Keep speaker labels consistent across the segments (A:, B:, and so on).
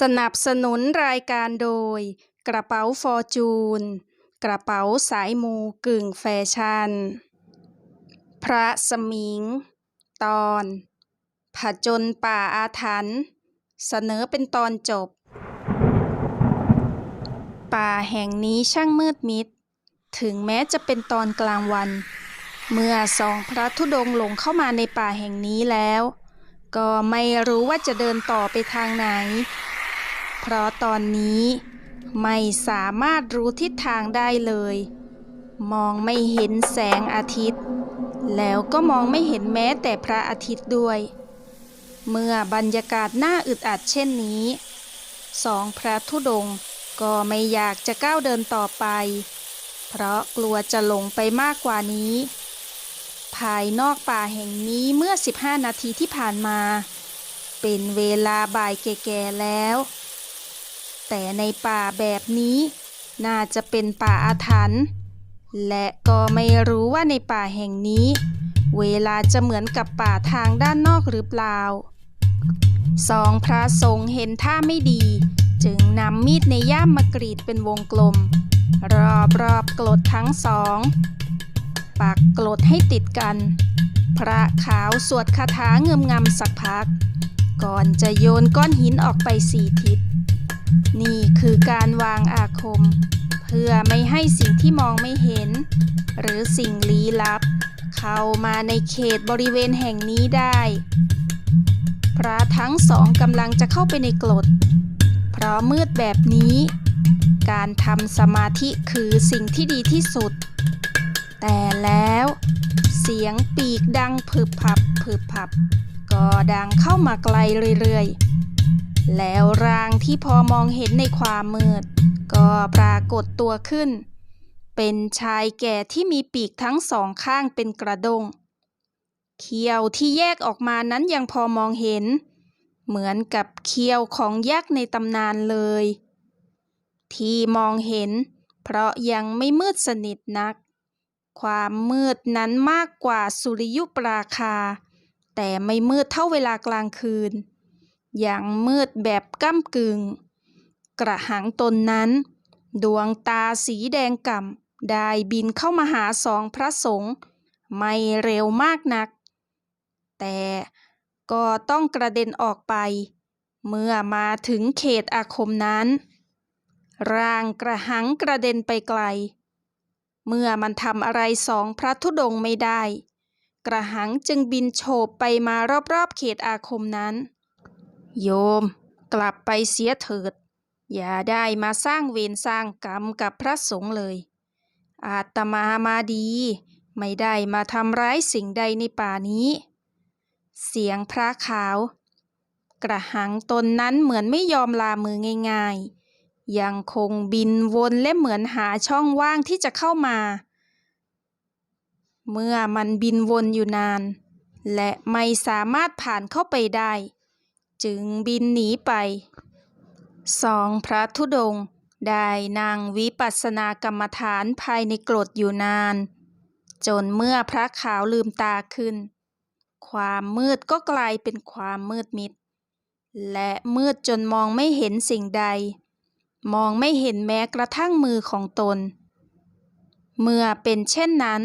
A: สนับสนุนรายการโดย กระเป๋าฟอร์จูน กระเป๋าสายมูกึ่งแฟชั่น พระสมิง ตอน ผจญป่าอาถรรพ์เสนอเป็นตอนจบ ป่าแห่งนี้ช่างมืดมิด ถึงแม้จะเป็นตอนกลางวัน เมื่อสองพระธุดงหลงเข้ามาในป่าแห่งนี้แล้ว ก็ไม่รู้ว่าจะเดินต่อไปทางไหน เพราะตอนนี้ไม่สามารถรู้ทิศทางได้เลย มองไม่เห็นแสงอาทิตย์ แล้วก็มองไม่เห็นแม้แต่พระอาทิตย์ด้วย เมื่อบรรยากาศน่าอึดอัดเช่นนี้ สองพระธุดงค์ก็ไม่อยากจะก้าวเดินต่อไป เพราะกลัวจะหลงไปมากกว่านี้ ภายนอกป่าแห่งนี้เมื่อ 15 นาทีที่ผ่านมา เป็นเวลาบ่ายแก่ๆแล้ว แต่ในป่าแบบนี้น่าจะเป็นป่าอาถรรพ์และก็ไม่รู้ว่าในป่าแห่งนี้ เวลาจะเหมือนกับป่าทางด้านนอกหรือเปล่าสองพระสงฆ์เห็นท่าไม่ดี จึงนำมีดในย่ามมากรีดเป็นวงกลม รอบรอบกรดทั้งสองปักกรดให้ติดกัน พระขาวสวดคาถาเงืมงำสักพัก ก่อนจะโยนก้อนหินออกไปสี่ทิศ นี่คือการวางอาคม เพื่อไม่ให้สิ่งที่มองไม่เห็น หรือสิ่งลี้ลับ เข้ามาในเขตบริเวณแห่งนี้ได้ พระทั้งสองกำลังจะเข้าไปในกรดเพราะมืดแบบนี้ การทำสมาธิคือสิ่งที่ดีที่สุด แต่แล้วเสียงปีกดังผึบพับผึบพับ ก็ดังเข้ามาไกลเรื่อยๆ แล้วร่างที่พอมองเห็นในความมืด ก็ปรากฏตัวขึ้น เป็นชายแก่ที่มีปีกทั้งสองข้างเป็นกระดง เขี้ยวที่แยกออกมานั้นยังพอมองเห็น เหมือนกับเขี้ยวของยักษ์ในตำนานเลย ที่มองเห็น เพราะยังไม่มืดสนิทนัก ความมืดนั้นมากกว่าสุริยุปราคา แต่ไม่มืดเท่าเวลากลางคืน อย่างมืดแบบก้ำกึ่ง กระหังตนนั้น ดวงตาสีแดงก่ำได้บินเข้ามาหาสองพระสงฆ์ไม่เร็วมากนัก แต่ก็ต้องกระเด็นออกไป เมื่อมาถึงเขตอาคมนั้น ร่างกระหังกระเด็นไปไกล เมื่อมันทำอะไรสองพระธุดงไม่ได้ กระหังจึงบินโฉบไปมารอบๆเขตอาคมนั้น โยม กลับไปเสียเถิด อย่าได้มาสร้างเวรสร้างกรรมกับพระสงฆ์เลย อาตมามาดี ไม่ได้มาทำร้ายสิ่งใดในป่านี้ เสียงพระขาว กระหังตนนั้นเหมือนไม่ยอมลามือง่ายๆ ยังคงบินวนและเหมือนหาช่องว่างที่จะเข้ามา เมื่อมันบินวนอยู่นาน และไม่สามารถผ่านเข้าไปได้ จึงบินหนีไปสองพระธุดงค์ได้นั่งวิปัสสนากรรมฐานภายในกรดอยู่นาน จนเมื่อพระขาวลืมตาขึ้น ความมืดก็กลายเป็นความมืดมิด และมืดจนมองไม่เห็นสิ่งใด มองไม่เห็นแม้กระทั่งมือของตน เมื่อเป็นเช่นนั้น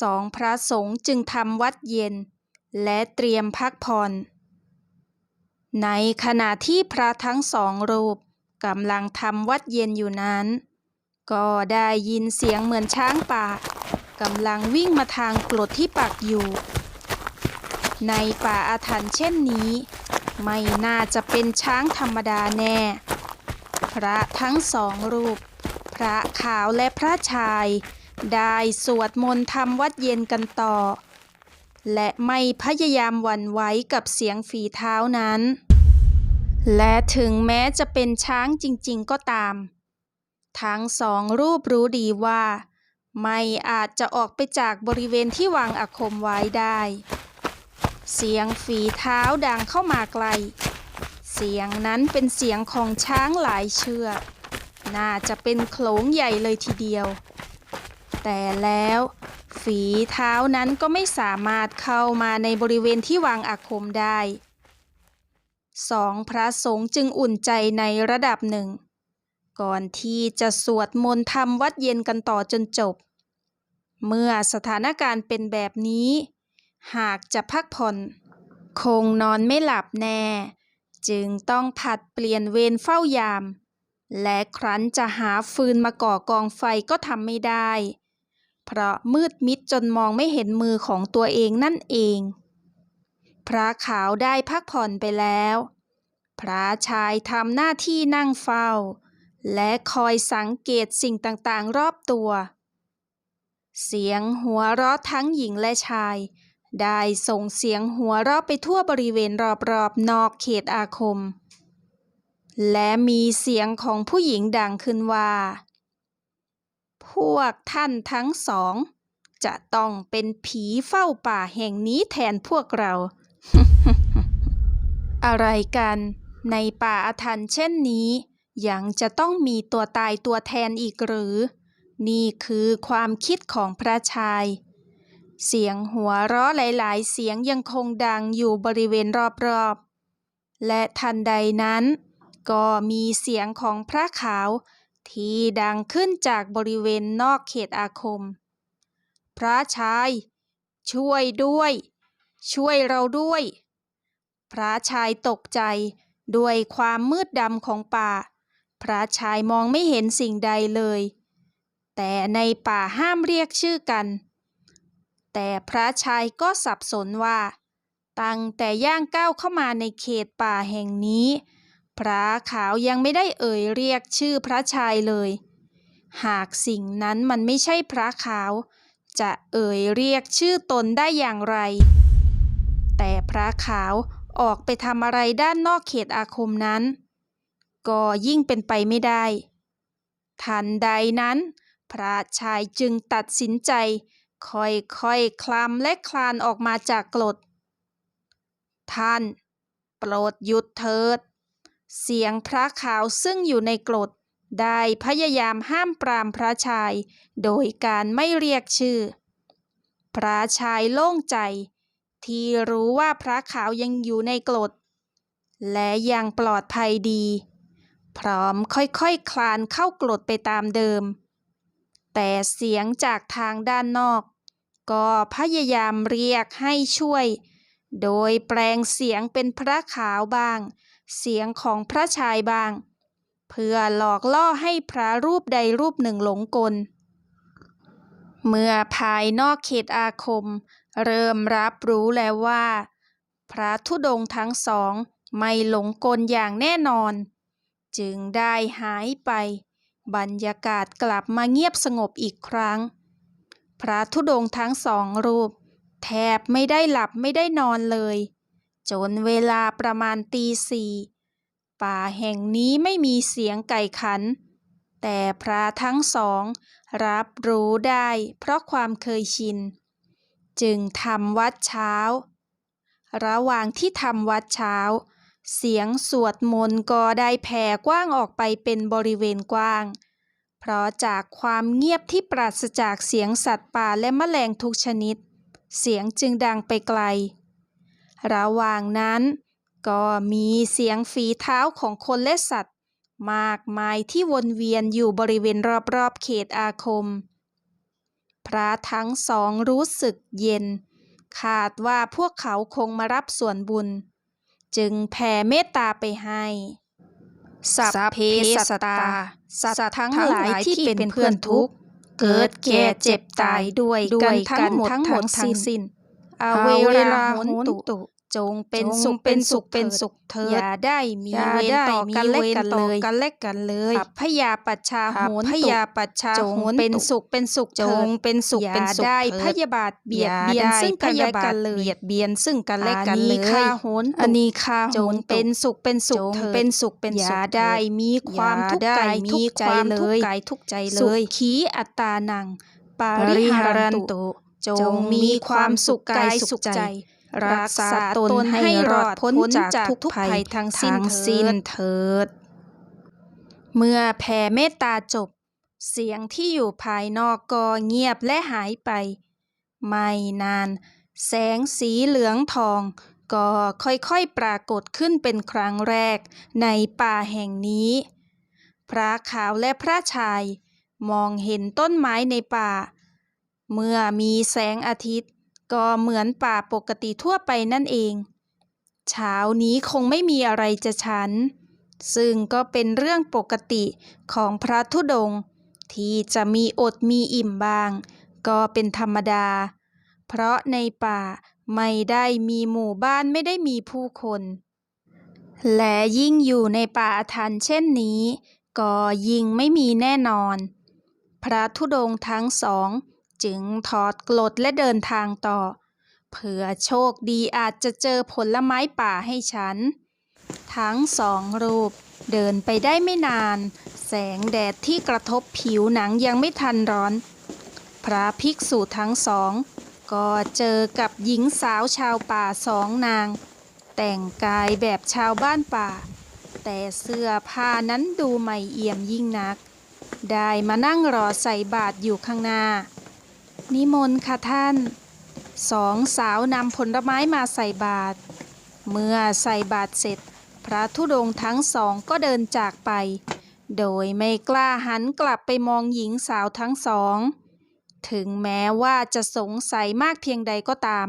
A: สองพระสงฆ์จึงทำวัดเย็น และเตรียมพักผ่อน ในขณะที่พระทั้งสองรูปกำลังทำวัดเย็นอยู่นั้น ก็ได้ยินเสียงเหมือนช้างป่ากำลังวิ่งมาทางกรดที่ปักอยู่ ในป่าอาถรรพ์เช่นนี้ ไม่น่าจะเป็นช้างธรรมดาแน่ พระทั้งสองรูป พระขาวและพระชาย ได้สวดมนต์ทำวัดเย็นกันต่อ และไม่พยายามหวั่นไหวกับเสียงฝีเท้านั้น และถึงแม้จะเป็นช้างจริงๆก็ตาม ทั้งสองรูปรู้ดีว่า ไม่อาจจะออกไปจากบริเวณที่วางอาคมไว้ได้ เสียงฝีเท้าดังเข้ามาไกล เสียงนั้นเป็นเสียงของช้างหลายเชือก น่าจะเป็นโขลงใหญ่เลยทีเดียว แต่แล้ว ฝีเท้านั้นก็ไม่สามารถเข้ามาในบริเวณที่วางอาคมได้สองพระสงฆ์จึงอุ่นใจในระดับหนึ่ง ก่อนที่จะสวดมนต์ทำวัดเย็นกันต่อจนจบ เมื่อสถานการณ์เป็นแบบนี้ หากจะพักผ่อน คงนอนไม่หลับแน่ จึงต้องผัดเปลี่ยนเวรเฝ้ายาม และครั้นจะหาฟืนมาก่อกองไฟก็ทำไม่ได้ เพราะมืดมิดจนมองไม่เห็นมือของตัวเองนั่นเอง พระขาวได้พักผ่อนไปแล้ว พระชายทำหน้าที่นั่งเฝ้า และคอยสังเกตสิ่งต่างๆรอบตัว เสียงหัวเราะทั้งหญิงและชาย ได้ส่งเสียงหัวเราะไปทั่วบริเวณรอบๆนอกเขตอาคม และมีเสียงของผู้หญิงดังขึ้นว่า พวกท่านทั้งสอง จะต้องเป็นผีเฝ้าป่าแห่งนี้แทนพวกเรา อะไรกัน ในป่าอาถรรพ์เช่นนี้ ยังจะต้องมีตัวตายตัวแทนอีกหรือ นี่คือความคิดของพระชาย เสียงหัวเราะหลาย ๆ เสียงยังคงดังอยู่บริเวณรอบ ๆ และทันใดนั้น ก็มีเสียงของพระขาว ที่ดังขึ้นจากบริเวณนอกเขตอาคม พระชาย ช่วยด้วย ช่วยเราด้วย พระชายตกใจด้วยความมืดดำของป่า พระชายมองไม่เห็นสิ่งใดเลย แต่ในป่าห้ามเรียกชื่อกัน แต่พระชายก็สับสนว่า ตั้งแต่ย่างก้าวเข้ามาในเขตป่าแห่งนี้ พระขาวยังไม่ได้เอ่ยเรียกชื่อพระชายเลย หากสิ่งนั้นมันไม่ใช่พระขาว จะเอ่ยเรียกชื่อตนได้อย่างไร แต่พระขาวออกไปทำอะไรด้านนอกเขตอาคมนั้น ก็ยิ่งเป็นไปไม่ได้ ทันใดนั้น พระชายจึงตัดสินใจ ค่อยๆคคลำและคลานออกมาจากกรดท่าน โปรดหยุดเถิด เสียงพระขาวซึ่งอยู่ในกรดได้พยายามห้ามปรามพระชาย โดยการไม่เรียกชื่อ พระชายโล่งใจ ที่รู้ว่าพระขาวยังอยู่ในกรดและยังปลอดภัยดี พร้อมค่อยๆคคลานเข้ากรดไปตามเดิม แต่เสียงจากทางด้านนอก ก็พยายามเรียกให้ช่วย โดยแปลงเสียงเป็นพระขาวบ้าง เสียงของพระชายบ้าง เพื่อหลอกล่อให้พระรูปใดรูปหนึ่งหลงกล เมื่อภายนอกเขตอาคม เริ่มรับรู้แล้วว่า พระธุดงทั้งสองไม่หลงกลอย่างแน่นอน จึงได้หายไป บรรยากาศกลับมาเงียบสงบอีกครั้ง พระธุดงทั้งสองรูป แทบไม่ได้หลับไม่ได้นอนเลย จนเวลาประมาณตีสี่ป่าแห่งนี้ไม่มีเสียงไก่ขัน แต่พระทั้งสอง รับรู้ได้เพราะความเคยชิน จึงทำวัดเช้า ระหว่างที่ทำวัดเช้า เสียงสวดมนต์ก็ได้แผ่กว้างออกไปเป็นบริเวณกว้าง เพราะจากความเงียบที่ปราศจากเสียงสัตว์ป่าและแมลงทุกชนิด เสียงจึงดังไปไกล ระหว่างนั้นก็มีเสียงฝีเท้าของคนและสัตว์ มากมายที่วนเวียนอยู่บริเวณรอบๆเขตอาคม พระทั้งสองรู้สึกเย็นคาดว่าพวกเขาคงมารับส่วนบุญ จึงแผ่เมตตาไปให้สัพเพสัตตา สัตว์ทั้งหลายที่เป็นเพื่อนทุกข์ เกิดแก่เจ็บตายด้วยกันทั้งหมดทั้งหมดทั้งสิ้นอาเวราโหนตุ จงเป็นสุขเป็นสุขเป็นสุขเถิดอย่าได้มีเวรต่อกันและกันเลยกันและกันเลยอัพพยาปัชชาโหนพยาปัชชาจงเป็นสุขเป็นสุขจงเป็นสุขเป็นสุขได้พยาบาทเบียดเบียนซึ่งกันและกันเลยเบียดเบียนซึ่งกันและกันเลยคาโหนอันนี้คาจงเป็นสุขเป็นสุขเถิดเป็นสุขเป็นสุขได้มีความทุกข์กายทุกใจเลยกายทุกใจเลย ขีอัตตานัง ปาริหารันตุจงมีความสุขกายสุขใจ รักษาตนให้รอดพ้นจากทุกภัยทั้งสิ้นเถิด เมื่อแผ่เมตตาจบ เสียงที่อยู่ภายนอกก็เงียบและหายไป ไม่นาน แสงสีเหลืองทอง ก็ค่อยๆปรากฏขึ้นเป็นครั้งแรกในป่าแห่งนี้ พระขาวและพระชาย มองเห็นต้นไม้ในป่า เมื่อมีแสงอาทิตย์ ก็เหมือนป่าปกติทั่วไปนั่นเอง เช้านี้คงไม่มีอะไรจะฉัน ซึ่งก็เป็นเรื่องปกติของพระธุดงค์ที่จะมีอดมีอิ่มบ้าง ก็เป็นธรรมดา เพราะในป่าไม่ได้มีหมู่บ้านไม่ได้มีผู้คน และยิ่งอยู่ในป่าอาถรเช่นนี้ ก็ยิ่งไม่มีแน่นอน พระธุดงค์ทั้งสอง จึงถอดกรดและเดินทางต่อ เผื่อโชคดีอาจจะเจอผลไม้ป่าให้ฉัน ทั้งสองรูปเดินไปได้ไม่นาน แสงแดดที่กระทบผิวหนังยังไม่ทันร้อน พระภิกษุทั้งสอง ก็เจอกับหญิงสาวชาวป่าสองนาง แต่งกายแบบชาวบ้านป่า แต่เสื้อผ้านั้นดูใหม่เอี่ยมยิ่งนัก ได้มานั่งรอใส่บาตรอยู่ข้างหน้า นิมนต์ค่ะท่านสองสาวนำผลไม้มาใส่บาตรเมื่อใส่บาตรเสร็จ พระธุดงค์ทั้งสองก็เดินจากไป โดยไม่กล้าหันกลับไปมองหญิงสาวทั้งสอง ถึงแม้ว่าจะสงสัยมากเพียงใดก็ตาม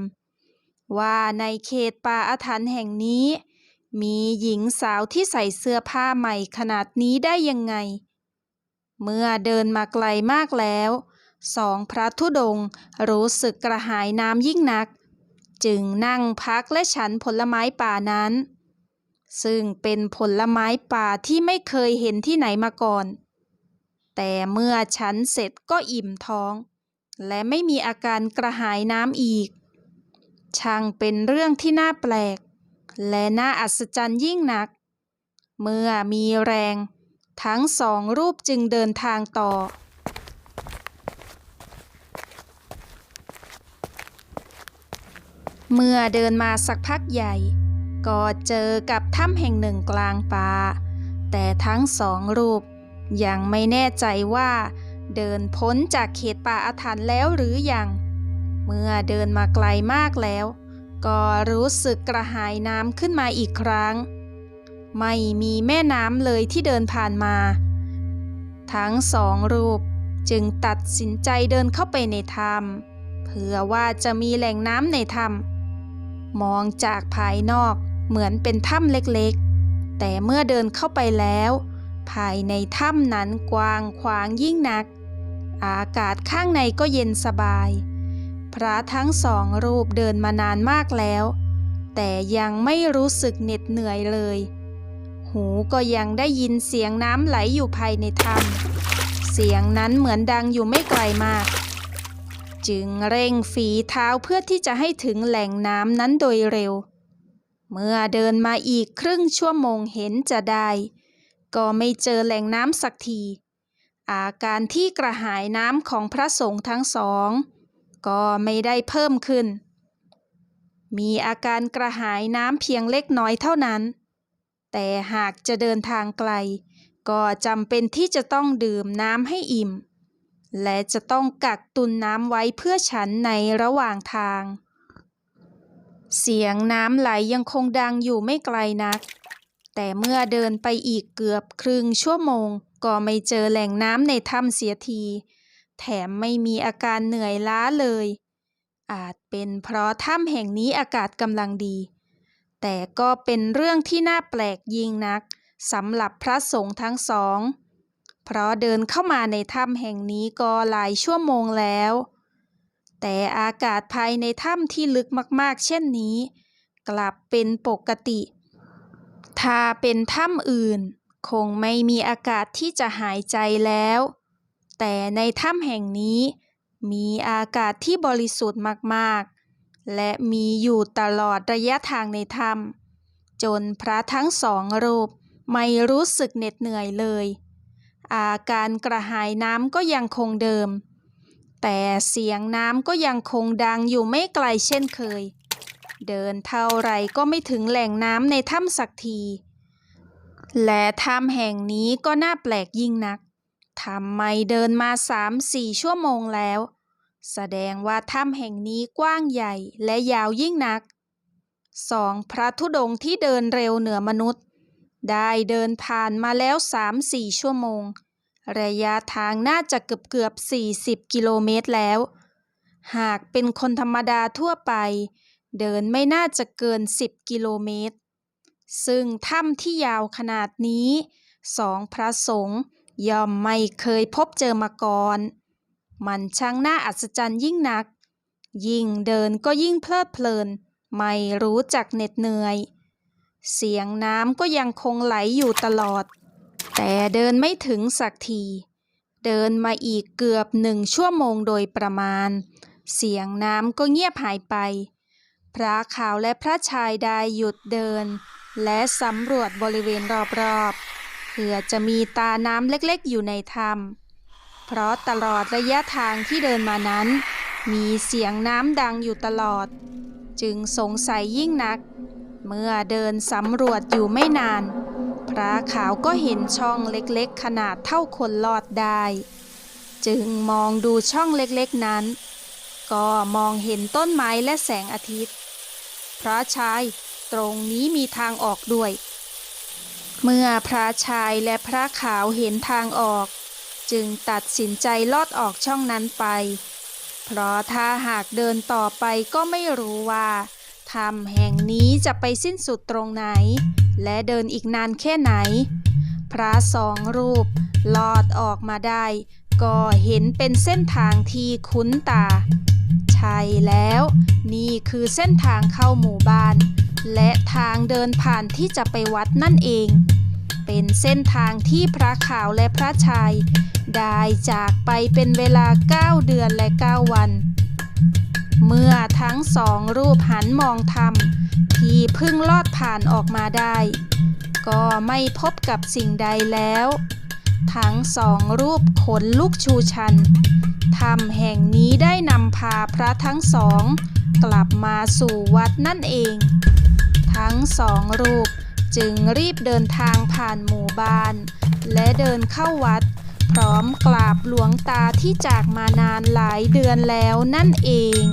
A: ว่าในเขตป่าอาถรรพ์แห่งนี้ มีหญิงสาวที่ใส่เสื้อผ้าใหม่ขนาดนี้ได้ยังไง เมื่อเดินมาไกลมากแล้ว สองพระธุดงรู้สึกกระหายน้ำยิ่งนัก จึงนั่งพักและฉันผลไม้ป่านั้น ซึ่งเป็นผลไม้ป่าที่ไม่เคยเห็นที่ไหนมาก่อน แต่เมื่อฉันเสร็จก็อิ่มท้อง และไม่มีอาการกระหายน้ำอีก ช่างเป็นเรื่องที่น่าแปลก และน่าอัศจรรย์ยิ่งนัก เมื่อมีแรง ทั้งสองรูปจึงเดินทางต่อ เมื่อเดินมาสักพักใหญ่ ก็เจอกับถ้ำแห่งหนึ่งกลางป่า แต่ทั้งสองรูป ยังไม่แน่ใจว่า เดินพ้นจากเขตป่าอาถรรพ์แล้วหรือยัง เมื่อเดินมาไกลมากแล้ว ก็รู้สึกกระหายน้ำขึ้นมาอีกครั้ง ไม่มีแม่น้ำเลยที่เดินผ่านมา ทั้งสองรูปจึงตัดสินใจเดินเข้าไปในถ้ำเผื่อว่าจะมีแหล่งน้ำในถ้ำ มองจากภายนอกเหมือนเป็นถ้ำเล็กๆ แต่เมื่อเดินเข้าไปแล้ว ภายในถ้ำนั้นกว้างขวางยิ่งนัก อากาศข้างในก็เย็นสบาย พระทั้งสองรูปเดินมานานมากแล้ว แต่ยังไม่รู้สึกเหน็ดเหนื่อยเลย หูก็ยังได้ยินเสียงน้ำไหลอยู่ภายในถ้ำเสียงนั้นเหมือนดังอยู่ไม่ไกลมาก จึงเร่งฝีเท้าเพื่อที่จะให้ถึงแหล่งน้ำนั้นโดยเร็ว เมื่อเดินมาอีกครึ่งชั่วโมงเห็นจะได้ ก็ไม่เจอแหล่งน้ำสักที อาการที่กระหายน้ำของพระสงฆ์ทั้งสอง ก็ไม่ได้เพิ่มขึ้น มีอาการกระหายน้ำเพียงเล็กน้อยเท่านั้น แต่หากจะเดินทางไกล ก็จำเป็นที่จะต้องดื่มน้ำให้อิ่ม และจะต้องกักตุนน้ำไว้เพื่อฉันในระหว่างทาง เสียงน้ำไหลยังคงดังอยู่ไม่ไกลนัก แต่เมื่อเดินไปอีกเกือบครึ่งชั่วโมง ก็ไม่เจอแหล่งน้ำในถ้ำเสียที แถมไม่มีอาการเหนื่อยล้าเลย อาจเป็นเพราะถ้ำแห่งนี้อากาศกำลังดี แต่ก็เป็นเรื่องที่น่าแปลกยิ่งนักสำหรับพระสงฆ์ทั้งสอง เพราะเดินเข้ามาในถ้ำแห่งนี้ก็หลายชั่วโมงแล้ว แต่อากาศภายในถ้ำที่ลึกมากๆ เช่นนี้ กลับเป็นปกติ ถ้าเป็นถ้ำอื่น คงไม่มีอากาศที่จะหายใจแล้ว แต่ในถ้ำแห่งนี้ มีอากาศที่บริสุทธิ์มากๆ และมีอยู่ตลอดระยะทางในถ้ำจนพระทั้งสองรูปไม่รู้สึกเหน็ดเหนื่อยเลย อาการกระหายน้ำก็ยังคงเดิม แต่เสียงน้ำก็ยังคงดังอยู่ไม่ไกลเช่นเคย เดินเท่าไรก็ไม่ถึงแหล่งน้ำในถ้ำสักที และถ้ำแห่งนี้ก็น่าแปลกยิ่งนักทำไมเดินมาสามสี่ชั่วโมงแล้ว แสดงว่าถ้ำแห่งนี้กว้างใหญ่และยาวยิ่งนักสองพระธุดงที่เดินเร็วเหนือมนุษย์ ได้เดินผ่านมาแล้วสามสี่ชั่วโมง ระยะทางน่าจะเกือบเกือบ 40 กิโลเมตรแล้ว หากเป็นคนธรรมดาทั่วไป เดินไม่น่าจะเกิน 10 กิโลเมตร ซึ่งถ้ำที่ยาวขนาดนี้สองพระสงฆ์ย่อมไม่เคยพบเจอมาก่อน มันช่างน่าอัศจรรย์ยิ่งนัก ยิ่งเดินก็ยิ่งเพลิดเพลิน ไม่รู้จักเหน็ดเหนื่อย เสียงน้ำก็ยังคงไหลอยู่ตลอด แต่เดินไม่ถึงสักที เดินมาอีกเกือบหนึ่งชั่วโมงโดยประมาณ เสียงน้ำก็เงียบหายไป พระขาวและพระชายได้หยุดเดิน และสำรวจบริเวณรอบๆเพื่อจะมีตาน้ำเล็กๆ อยู่ในถ้ำเพราะตลอดระยะทางที่เดินมานั้น มีเสียงน้ำดังอยู่ตลอด จึงสงสัยยิ่งนัก เมื่อเดินสำรวจอยู่ไม่นาน พระขาวก็เห็นช่องเล็กๆ ขนาดเท่าคนลอดได้ จึงมองดูช่องเล็กๆนั้น ก็มองเห็นต้นไม้และแสงอาทิตย์ พระชายตรงนี้มีทางออกด้วย เมื่อพระชายและพระขาวเห็นทางออก จึงตัดสินใจลอดออกช่องนั้นไป เพราะถ้าหากเดินต่อไปก็ไม่รู้ว่าถ้ำแห่งนี้ จะไปสิ้นสุดตรงไหน และเดินอีกนานแค่ไหน พระสองรูปลอดออกมาได้ ก็เห็นเป็นเส้นทางที่คุ้นตา ใช่แล้ว นี่คือเส้นทางเข้าหมู่บ้าน และทางเดินผ่านที่จะไปวัดนั่นเอง เป็นเส้นทางที่พระขาวและพระชาย ได้จากไปเป็นเวลา 9 เดือนและ 9 วัน เมื่อทั้งสองรูปหันมองธรรม ที่พิ่งลอดผ่านออกมาได้ ก็ไม่พบกับสิ่งใดแล้ว ทั้งสองรูปขนลุกชูชันถ้ำแห่งนี้ได้นำพาพระทั้งสอง กลับมาสู่วัดนั่นเอง ทั้งสองรูปจึงรีบเดินทางผ่านหมู่บ้าน และเดินเข้าวัด พร้อมกราบหลวงตาที่จากมานานหลายเดือนแล้วนั่นเอง